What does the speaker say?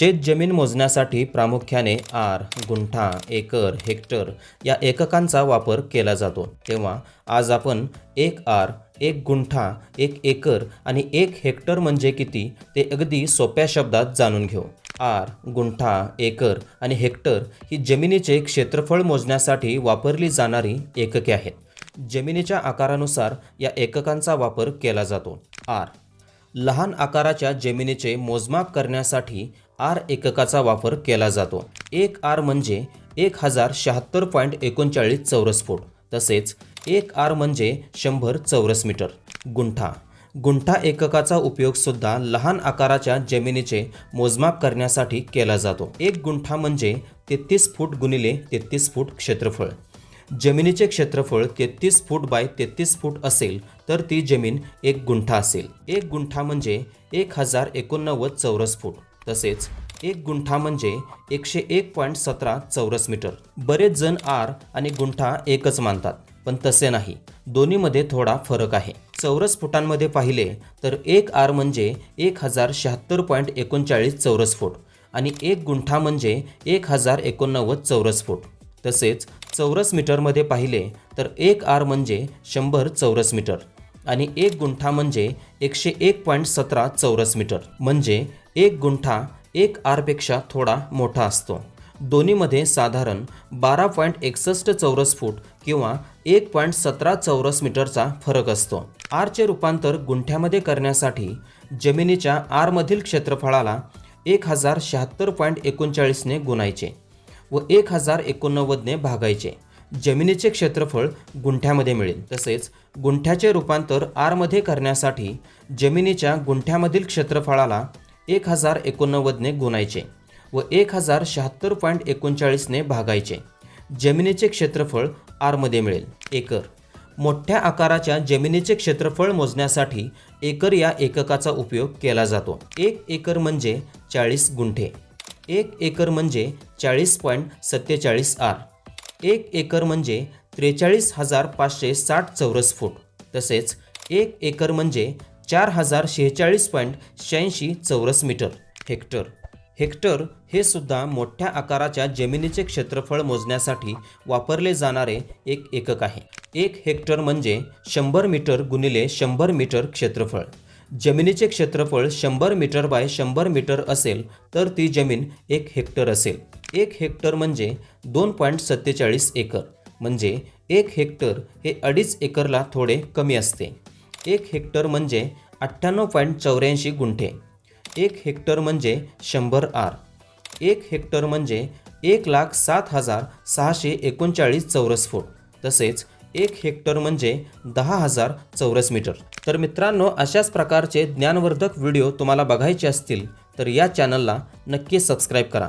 शेतजमीन मोजण्यासाठी प्रामुख्याने आर गुंठा एकर हेक्टर या एककांचा वापर केला जातो. तेव्हा आज आपण एक आर एक गुंठा एक एकर आणि एक हेक्टर म्हणजे किती ते अगदी सोप्या शब्दात जाणून घेऊ. आर गुंठा एकर आणि हेक्टर ही जमिनीचे क्षेत्रफळ मोजण्यासाठी वापरली जाणारी एकके आहेत. जमिनीच्या आकारानुसार या एककांचा वापर केला जातो. आर लहान आकाराच्या जमिनीचे मोजमाप करण्यासाठी आर एककाचा वापर केला जातो. एक आर म्हणजे एक हजार शहात्तर पॉईंट एकोणचाळीस चौरस फूट. तसेच एक आर म्हणजे शंभर चौरस मीटर. गुंठा. गुंठा एककाचा उपयोग सुद्धा लहान आकाराच्या जमिनीचे मोजमाप करण्यासाठी केला जातो. एक गुंठा म्हणजे तेहतीस फूट गुणिले तेहतीस फूट क्षेत्रफळ. जमिनीचे क्षेत्रफळ तेहतीस फूट बाय तेहतीस फूट असेल तर ती जमीन एक गुंठा असेल. एक गुंठा म्हणजे एक हजार एकोणनव्वद चौरस फूट. तसेच एक गुंठा म्हणजे एकशे एक पॉईंट सतरा चौरस मीटर. बरेच जण आर आणि गुंठा एकच मानतात पण तसे नाही. दोन्हीमध्ये थोडा फरक आहे. चौरस फुटांमध्ये पाहिले तर एक आर म्हणजे एक हजार शहात्तर पॉईंट एकोणचाळीस चौरस फूट आणि एक गुंठा म्हणजे एक हजार एकोणनव्वद चौरस फूट. तसेच चौरस मीटरमध्ये पाहिले तर एक आर म्हणजे शंभर चौरस मीटर आणि एक गुंठा म्हणजे एकशे एक पॉईंट सतरा चौरस मीटर म्हणजे एक गुंठा एक आरपेक्षा थोडा मोठा असतो. दोन्हीमध्ये साधारण बारा पॉईंट एकसष्ट चौरस फूट किंवा एक पॉईंट सतरा चौरस मीटरचा फरक असतो. आरचे रूपांतर गुंठ्यामध्ये करण्यासाठी जमिनीच्या आरमधील क्षेत्रफळाला एक हजार शहात्तर पॉईंट एकोणचाळीसने गुणायचे. व एक हजार एकोणनव्वदने भागायचे. जमिनीचे क्षेत्रफळ गुंठ्यामध्ये मिळेल. तसेच गुंठ्याचे रूपांतर आरमध्ये करण्यासाठी जमिनीच्या गुंठ्यामधील क्षेत्रफळाला एक हजार एकोणनव्वदने गुणायचे व एक हजार शहात्तर पॉईंट एकोणचाळीसने भागायचे. जमिनीचे क्षेत्रफळ आरमध्ये मिळेल. एकर. मोठ्या आकाराच्या जमिनीचे क्षेत्रफळ मोजण्यासाठी एकर या एककाचा उपयोग केला जातो. एक एकर म्हणजे चाळीस गुंठे. एक एकर म्हणजे चाळीस पॉईंट सत्तेचाळीस आर. एक एकर म्हणजे त्रेचाळीस हजार पाचशे साठ चौरस फूट. तसेच एक एकर म्हणजे चार हजार शेहेचाळीस पॉईंट शहाऐंशी चौरस मीटर हेक्टर. हेक्टर हे सुद्धा मोठ्या आकाराच्या जमिनीचे क्षेत्रफळ मोजण्यासाठी वापरले जाणारे एक एकक आहे. एक हेक्टर म्हणजे शंभर मीटर गुणिले शंभर मीटर क्षेत्रफळ. जमिनीचे क्षेत्रफळ शंभर मीटर बाय शंभर मीटर असेल तर ती जमीन एक हेक्टर असेल. एक हेक्टर म्हणजे दोन पॉईंट सत्तेचाळीस एकर. म्हणजे एक हेक्टर हे अडीच एकरला थोडे कमी असते. एक हेक्टर म्हणजे अठ्ठ्याण्णव पॉईंट चौऱ्याऐंशी गुंठे. एक हेक्टर म्हणजे शंभर आर. एक हेक्टर म्हणजे एक लाख सात हजार सहाशे एकोणचाळीस चौरस फूट. तसेच एक हेक्टर म्हणजे दहा हजार चौरस मीटर. तर मित्रांनो अशाच प्रकारचे ज्ञानवर्धक व्हिडिओ तुम्हाला बघायचे असतील तर या चॅनलला नक्की सबस्क्राईब करा.